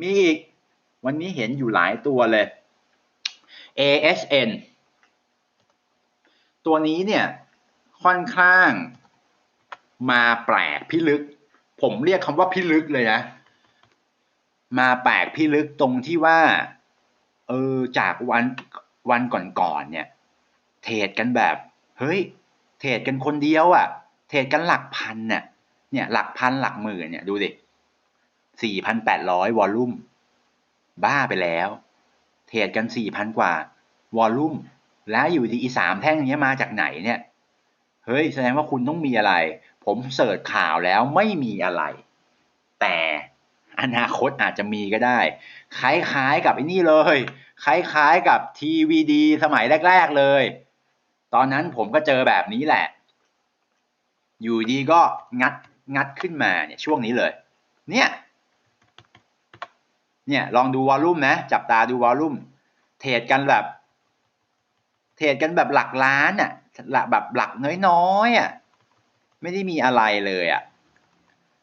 มีอีก วันนี้เห็นอยู่หลายตัวเลย ASN ตัวนี้เนี่ยค่อนข้างมาแปลกพิลึก ผมเรียกคำว่าพิลึกเลยนะ มาแปลกพิลึกตรงที่ว่า เออจากวันวันก่อนๆเนี่ย เทรดกันแบบ เฮ้ย เทรดกันคนเดียวอะ่ะ เทรดกันหลักพันเนี่ยเนี่ยหลักพันหลักหมื่นเนี่ยดูดิ สี่พันแปดร้อยวอลลุ่ม บ้าไปแล้ว เทรดกันสี่พันกว่า วอลลุ่ม แล้วอยู่ดีอีสามแท่งนี้มาจากไหนเนี่ย เฮ้ย แสดงว่าคุณต้องมีอะไร ผมเสิร์ชข่าวแล้วไม่มีอะไร แต่อนาคตอาจจะมีก็ได้ คล้ายๆกับไอ้นี่เลย คล้ายๆกับทีวีดีสมัยแรก ๆเลย ตอนนั้นผมก็เจอแบบนี้แหละ อยู่ดีก็งัดงัดขึ้นมาเนี่ยช่วงนี้เลย เนี่ย เนี่ยลองดูวอลลุ่มนะ จับตาดูวอลลุ่มเทรดกันแบบ เทรดกันแบบหลักล้านอะหลักแบบหลักน้อยๆอะไม่ได้มีอะไรเลยอะ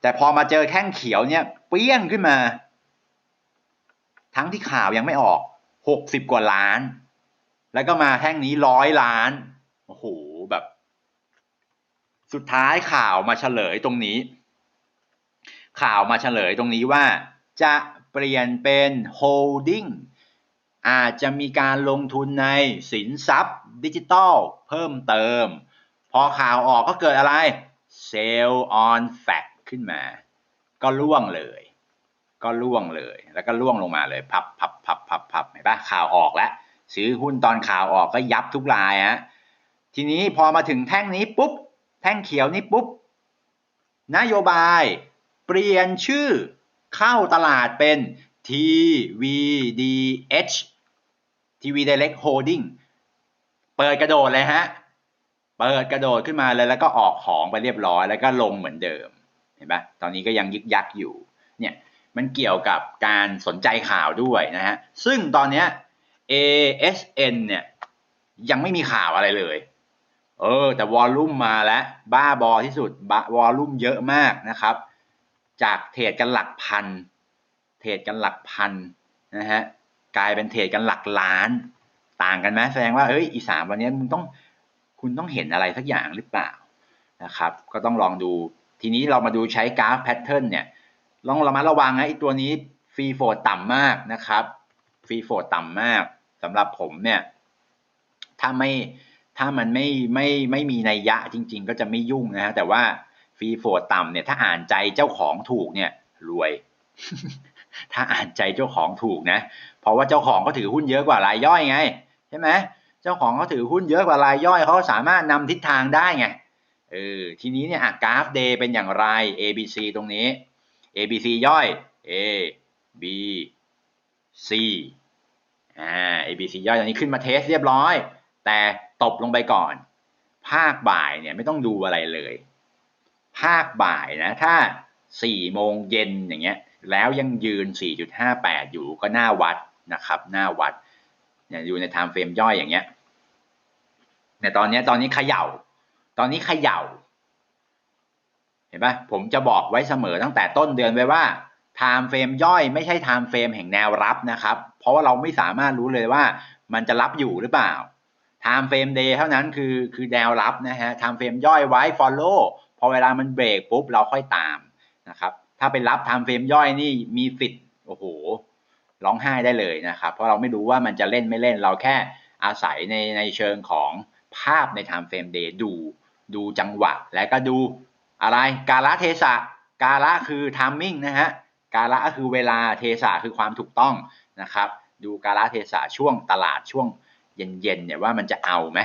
แต่พอมาเจอแท่งเขียวเนี่ย เปี้ยงขึ้นมา ทั้งที่ข่าวยังไม่ออกหกสิบกว่าล้าน แล้วก็มาแท่งนี้ร้อยล้านโอ้โหแบบ สุดท้ายข่าวมาเฉลยตรงนี้ ข่าวมาเฉลยตรงนี้ว่าจะ ปลี่ยนเป็น holding อาจจะมีการลงทุนในสินทรัพย์ดิจิตอลเพิ่มเติม พอข่าวออกก็เกิดอะไร sell on fact ขึ้นมา ก็ล่วงเลย ก็ล่วงเลย แล้วก็ล่วงลงมาเลยพับพับพับพับพับเห็นปะข่าวออกแล้วซื้อหุ้นตอนข่าวออกก็ยับทุกรายฮะทีนี้พอมาถึงแท่งนี้ปุ๊บ แท่งเขียวนี้ปุ๊บ นโยบาย เปลี่ยนชื่อ เข้าตลาดเป็น TVDH TV Direct Holding เปิดกระโดดเลยฮะ เปิดกระโดดขึ้นมาเลยแล้วก็ออกของไปเรียบร้อย แล้วก็ลงเหมือนเดิม เห็นปะตอนนี้ก็ยังยึกยักอยู่ เนี่ย มันเกี่ยวกับการสนใจข่าวด้วยนะฮะ ซึ่งตอนเนี้ย ASN เนี่ยยังไม่มีข่าวอะไรเลย เออ แต่วอลลุ่มมาแล้ว บ้าบอที่สุดวอลลุ่มเยอะมากนะครับ จากเทรดกันหลักพัน เทรดกันหลักพันนะฮะกลายเป็นเทรดกันหลักล้าน ต่างกันไหมแสดงว่าเฮ้ยอีสามวันนี้มึงต้องคุณต้องเห็นอะไรสักอย่างหรือเปล่านะครับ ก็ต้องลองดู ทีนี้เรามาดูใช้กราฟแพทเทิร์นเนี่ยลองระมัดระวังนะไอ้ตัวนี้ฟรีโฟดต่ำมากนะครับฟรีโฟดต่ำมากสำหรับผมเนี่ย ถ้าไม่ถ้ามันไม่ไม่ไม่มีนัยยะจริง ๆ ก็จะไม่ยุ่งนะฮะแต่ว่า ฟรีโฟดต่ำเนี่ยถ้าอ่านใจเจ้าของถูกเนี่ยรวย ถ้าอ่านใจเจ้าของถูกนะ เพราะว่าเจ้าของเขาถือหุ้นเยอะกว่ารายย่อยไงใช่ไหมเจ้าของเขาถือหุ้นเยอะกว่ารายย่อยเขาสามารถนำทิศทางได้ไงเออทีนี้เนี่ยกราฟ day เป็นอย่างไร A B C ตรงนี้ A B C ย่อย A B C อ่า A B C ย่อยตอนนี้ขึ้นมาเทสเรียบร้อย แต่ตบลงไปก่อน ภาคบ่ายเนี่ยไม่ต้องดูอะไรเลย ภาคบ่ายนะ ถ้า 4 โมงเย็นอย่างเงี้ย แล้วยังยืน 4.58 อยู่ก็หน่าวัดนะครับ หน้าวัดเนี่ยอยู่ใน time frame ย่อยอย่างเงี้ยเนี่ยตอนนี้ตอนนี้เขย่า ตอนนี้เขย่า เห็นปะผมจะบอกไว้เสมอตั้งแต่ต้นเดือนไว้ว่า time frame ย่อยไม่ใช่ time frame แห่งแนวรับนะครับ เพราะว่าเราไม่สามารถรู้เลยว่ามันจะรับอยู่หรือเปล่า time frame day เท่านั้นคือคือแนวรับนะฮะ time frame ย่อยไว้ follow พอเวลามันเบรกปุ๊บเราค่อยตามนะครับ ถ้าไปรับ time frame ย่อยนี่มีสิทธิ์โอ้โหร้องไห้ได้เลยนะครับ เพราะเราไม่รู้ว่ามันจะเล่นไม่เล่นเราแค่อาศัยในในเชิงของภาพใน time frame day ดู ดูจังหวะ และก็ดูอะไรกาลเทศะกาละคือ timing นะฮะกาละก็คือเวลาเทศะคือความถูกต้องนะครับ ดูกาลเทศะช่วงตลาดช่วงเย็นๆเนี่ยว่ามันจะเอาไหม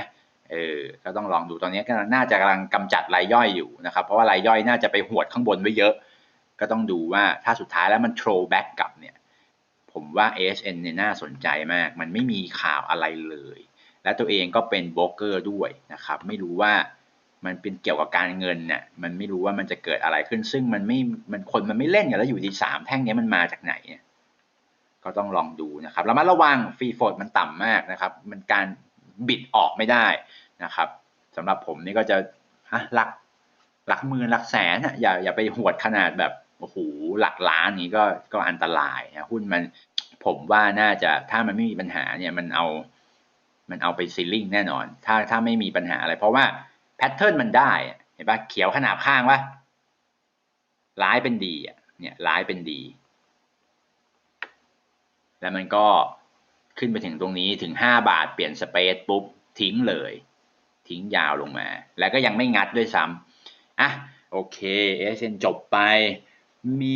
เออก็ต้องลองดูตอนนี้ก็น่าจะกำลังกำจัดรายย่อยอยู่นะครับ เพราะว่ารายย่อยน่าจะไปหวดข้างบนไว้เยอะ ก็ต้องดูว่าถ้าสุดท้ายแล้วมัน throw back กลับเนี่ยผมว่า ASN เนี่ยน่าสนใจมาก มันไม่มีข่าวอะไรเลย และตัวเองก็เป็นโบรกเกอร์ด้วยนะครับ ไม่รู้ว่ามันเป็นเกี่ยวกับการเงินเนี่ยมันไม่รู้ว่ามันจะเกิดอะไรขึ้น ซึ่งมันไม่ มันคนมันไม่เล่นกันแล้วอยู่ที่สามแท่งนี้มันมาจากไหนเนี่ยก็ต้องลองดูนะครับแล้วมาระวังฟรีโฟดมันต่ำมากนะครับ มันการบิดออกไม่ได้ นะครับสำหรับผมนี่ก็จะหลักหลักหมื่นหลักแสนอย่าอย่าไปหวดขนาดแบบโอ้โหหลักล้านนี้ก็ก็อันตรายนะหุ้นมันผมว่าน่าจะถ้ามันไม่มีปัญหาเนี่ยมันเอามันเอาไปซีลิ่งแน่นอน ถ้าถ้าไม่มีปัญหาอะไร เพราะว่าแพทเทิร์นมันได้เห็นปะเขียวขนาบข้างวะร้ายเป็นดีเนี่ยร้ายเป็นดี แล้วมันก็ขึ้นไปถึงตรงนี้ถึงห้าบาทเปลี่ยนสเปซปุ๊บทิ้งเลย ทิ้งยาวลงมา แล้วก็ยังไม่งัดด้วยซ้ำอะโอเคเอเซนจบไปมี